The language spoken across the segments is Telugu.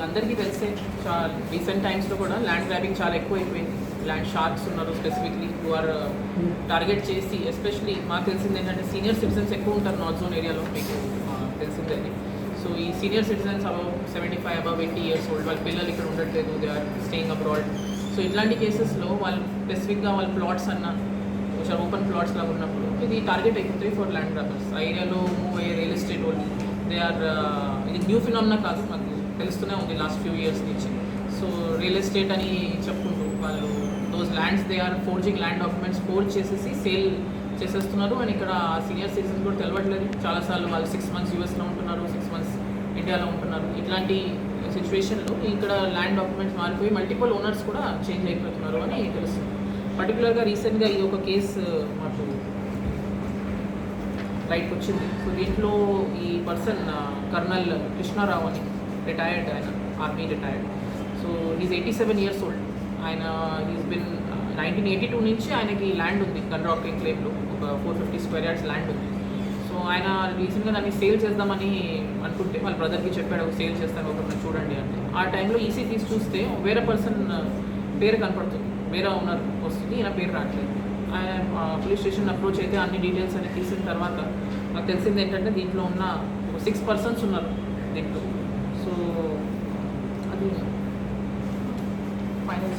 అందరికీ తెలిసే చాలా రీసెంట్ టైమ్స్లో కూడా ల్యాండ్ గ్రాబింగ్ చాలా ఎక్కువైపోయింది. ల్యాండ్ షార్క్స్ ఉన్నారు స్పెసిఫిక్లీ యు ఆర్ టార్గెట్ చేసి ఎస్పెషలీ మాకు తెలిసింది ఏంటంటే సీనియర్ సిటిజన్స్ ఎక్కువ ఉంటారు నార్త్ జోన్ ఏరియాలో మీకు ఆ, తెలిసిందే సో ఈ senior citizens above seventy five above eighty years old వాళ్ళ పిల్లలు ఇక్కడ ఉండట్లేదు they are staying abroad so ఇట్లాంటి కేసెస్లో వాళ్ళు స్పెసిఫిక్గా వాళ్ళ ప్లాట్స్ అన్న కొంచెం ఓపెన్ ప్లాట్స్ లాగా ఉన్నప్పుడు ఇది టార్గెట్ అయిపోతుంది ఫర్ ల్యాండ్ గ్రాబర్స్ ఆ ఏరియాలో మూవ్ అయ్యే రియల్ ఎస్టేట్ వాళ్ళు దే ఆర్ uh, ఇది న్యూ ఫినామినా కాదు మాకు. తెలుస్తూనే ఉంది లాస్ట్ ఫ్యూ ఇయర్స్ నుంచి. సో రియల్ ఎస్టేట్ అని చెప్పుకుంటూ వాళ్ళు those lands they are forging land documents forge చేసేసి సేల్ చేసేస్తున్నారు. అండ్ ఇక్కడ సీనియర్ సిటిజన్ కూడా తెలవట్లేదు. చాలాసార్లు వాళ్ళు సిక్స్ మంత్స్ యూఎస్లో ఉంటున్నారు సిక్స్ మంత్స్ ఇండియాలో ఉంటున్నారు. ఇట్లాంటి సిచ్యువేషన్లో ఇక్కడ ల్యాండ్ డాక్యుమెంట్స్ మారిపోయి మల్టిపుల్ ఓనర్స్ కూడా చేంజ్ అయిపోతున్నారు అని తెలుస్తుంది. పర్టికులర్గా రీసెంట్గా ఈ ఒక కేసు uh, మాకు లైట్కి వచ్చింది. సో దీంట్లో ఈ పర్సన్ కర్నల్ uh, కృష్ణారావు అని రిటైర్డ్ ఆయన army retired so is eighty seven years old ఆయన is been nineteen eighty two నుంచి ఆయనకి ల్యాండ్ ఉంది గన్ రాక్ ఎన్క్లేవ్లో ఒక four fifty square yards land ఉంది. సో ఆయన రీసెంట్గా దాన్ని సేల్ చేద్దామని అనుకుంటే వాళ్ళ బ్రదర్కి చెప్పాడు ఒక సేల్ చేస్తాను ఒకరిని చూడండి అంటే ఆ టైంలో ఈసీ తీసి చూస్తే వేరే పర్సన్ uh, పేరు కనపడుతుంది. వేరే ఓనర్ వస్తుంది ఈయన పేరు రావట్లేదు. ఆయన పోలీస్ స్టేషన్ అప్రోచ్ అయితే అన్ని డీటెయిల్స్ అన్ని తీసిన తర్వాత నాకు తెలిసింది ఏంటంటే దీంట్లో ఉన్న సిక్స్ పర్సన్స్ ఉన్నారు దీంట్లో. సో అది ఫైనల్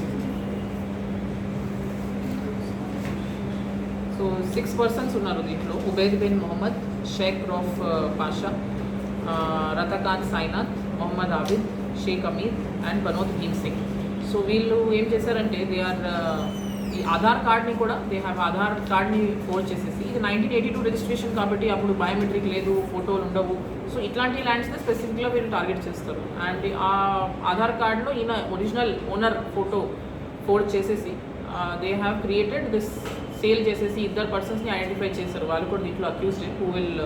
సో సిక్స్ పర్సన్స్ ఉన్నారు దీంట్లో. ఉబేద్ బిన్ మొహమ్మద్ షేక్ రౌఫ్ uh, పాషా uh, రతకాన్ సాయినాథ్ మొహమ్మద్ ఆబిద్ షేక్ అమీద్ అండ్ బనోద్ భీమ్ సింగ్. సో వీళ్ళు ఏం చేశారంటే దే ఆర్ ఆధార్ కార్డ్ని కూడా దే హ్యావ్ ఆధార్ కార్డ్ని ఫోల్డ్ చేసేసి ఇది నైన్టీన్ ఎయిటీ టూ రిజిస్ట్రేషన్ కాబట్టి అప్పుడు బయోమెట్రిక్ లేదు ఫోటోలు ఉండవు. సో ఇట్లాంటి ల్యాండ్స్ని స్పెసిఫిక్గా వీళ్ళు టార్గెట్ చేస్తారు. అండ్ ఆ ఆధార్ కార్డ్లో ఈయన ఒరిజినల్ ఓనర్ ఫోటో ఫోల్డ్ చేసేసి they have created this sale చేసేసి ఇద్దరు పర్సన్స్ని ఐడెంటిఫై చేశారు. వాళ్ళు కూడా దీంట్లో అక్యూస్డ్ హూ విల్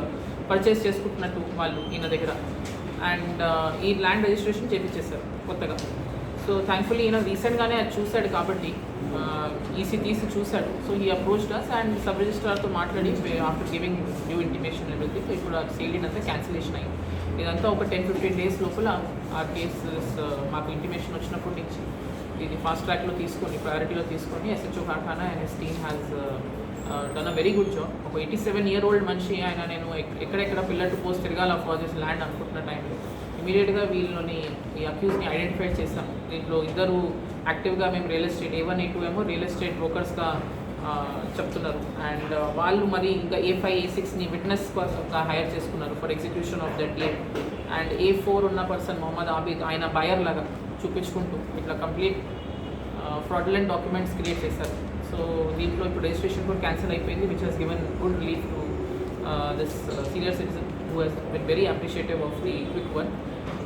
పర్చేస్ చేసుకుంటున్నట్టు వాళ్ళు ఈయన దగ్గర. అండ్ ఈ ల్యాండ్ రిజిస్ట్రేషన్ చేపించేశారు కొత్తగా. సో థ్యాంక్ఫుల్లీ ఈయన రీసెంట్గానే అది చూశాడు కాబట్టి ఈసీ తీసి చూశాడు. సో ఈ అప్రోచ్ డస్ అండ్ సబ్ రిజిస్ట్రార్తో మాట్లాడి after giving new intimation everything ఇప్పుడు ఆ సేల్ అంతా క్యాన్సిలేషన్ అయింది. ఇదంతా ఒక టెన్ ఫిఫ్టీన్ డేస్ లోపల ఆ కేసెస్ మాకు ఇంటిమేషన్ వచ్చినప్పటి నుంచి ఇది ఫాస్ట్ ట్రాక్లో తీసుకొని ప్రయారిటీలో తీసుకొని SHO Karkhana and S team has done a very good job ఒక ఎయిటీ సెవెన్ ఇయర్ ఓల్డ్ మనిషి ఆయన నేను ఎక్కడెక్కడ పిల్లర్ టు పోస్ట్ తిరగాల ఫర్ దిస్ ల్యాండ్ అనుకుంటున్న టైంలో ఇమీడియట్గా వీళ్ళని ఈ అక్యూజ్ని ఐడెంటిఫై చేశాం దీంట్లో ఇద్దరు యాక్టివ్గా మేము real estate A one A two ఏమో రియల్ ఎస్టేట్ బ్రోకర్స్గా చెప్తున్నారు. అండ్ వాళ్ళు మరి ఇంకా ఏ ఫైవ్ ఏ సిక్స్ని విట్నెస్ హైర్ చేసుకున్నారు for execution of that lead and A four ఉన్న పర్సన్ మొహమ్మద్ ఆబిద్ ఆయన బయర్ లాగా చూపించుకుంటూ ఇట్లా కంప్లీట్ ఫ్రాడ్లెంట్ డాక్యుమెంట్స్ క్రియేట్ చేశారు. సో దీంట్లో ఇప్పుడు రిజిస్ట్రేషన్ కూడా క్యాన్సిల్ అయిపోయింది which has given good relief to this senior citizen who has been very appreciative of the quick one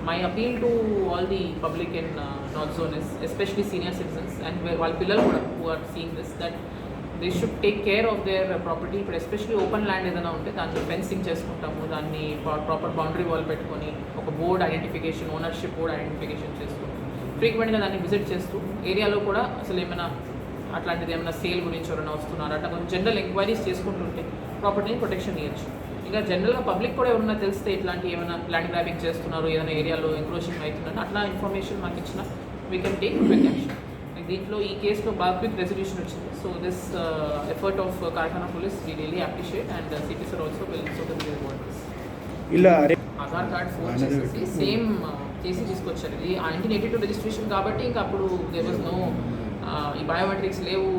my appeal to all the public in north zone is especially senior citizens and వాళ్ళ పిల్లలు కూడా who are seeing this that they should take care of their property ఇప్పుడు ఎస్పెషలీ ఓపెన్ ల్యాండ్ ఏదైనా ఉంటే దాన్ని ఫెన్సింగ్ చేసుకుంటాము దాన్ని ప్రాపర్ బౌండరీ వాల్ పెట్టుకొని ఒక board identification ownership board identification చేసుకుంటాం ఫ్రీక్వెంట్గా దాన్ని విజిట్ చేస్తూ. ఏరియాలో కూడా అసలు ఏమైనా అట్లాంటిది ఏమైనా సేల్ గురించి ఎవరైనా వస్తున్నారు? అట్లా కొంచెం జనరల్ ఎంక్వైరీస్ చేసుకుంటుంటే ప్రాపర్టీని ప్రొటెక్షన్ ఇవ్వచ్చు ఇంకా జనరల్గా పబ్లిక్ కూడా ఎవరైనా తెలిస్తే ఇట్లాంటి ఏమైనా ల్యాండ్ గ్రాబింగ్ చేస్తున్నారు ఏదైనా ఏరియాలో ఎంక్రోచింగ్ అవుతుందని అట్లా ఇన్ఫర్మేషన్ మాకు ఇచ్చిన we can take quick action దీంట్లో ఈ కేసులో బాగా క్విక్ రెజల్యూషన్ వచ్చింది. So this effort of Karkhana police we really appreciate and city sir also will so that ఇలా ఆధార్ కార్డ్ ఫోన్ చేసేసి సేమ్ చేసి తీసుకొచ్చారు. ఇది నైన్టీన్ ఎయిటీ టూ రిజిస్ట్రేషన్ కాబట్టి ఇంకా అప్పుడు దే వాజ్ నో ఈ బయోమెట్రిక్స్ లేవు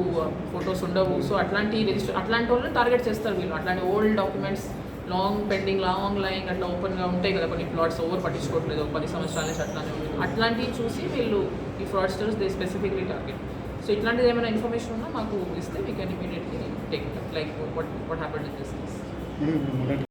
ఫొటోస్ ఉండవు. సో అట్లాంటి రిజిస్టర్ అట్లాంటి వాళ్ళని టార్గెట్ చేస్తారు వీళ్ళు. అట్లాంటి old documents long pending long line అట్లా ఓపెన్గా ఉంటాయి కదా కొన్ని ప్లాట్స్ ఓవర్ పట్టించుకోవట్లేదు. ఒక పది సంవత్సరాల నుంచి అట్లానే ఉంది. అట్లాంటివి చూసి వీళ్ళు ఈ fraudsters they specifically target so ఇట్లాంటిది ఏమైనా ఇన్ఫర్మేషన్ ఉన్నా మాకు ఇస్తే we can immediately take like what what happened in this case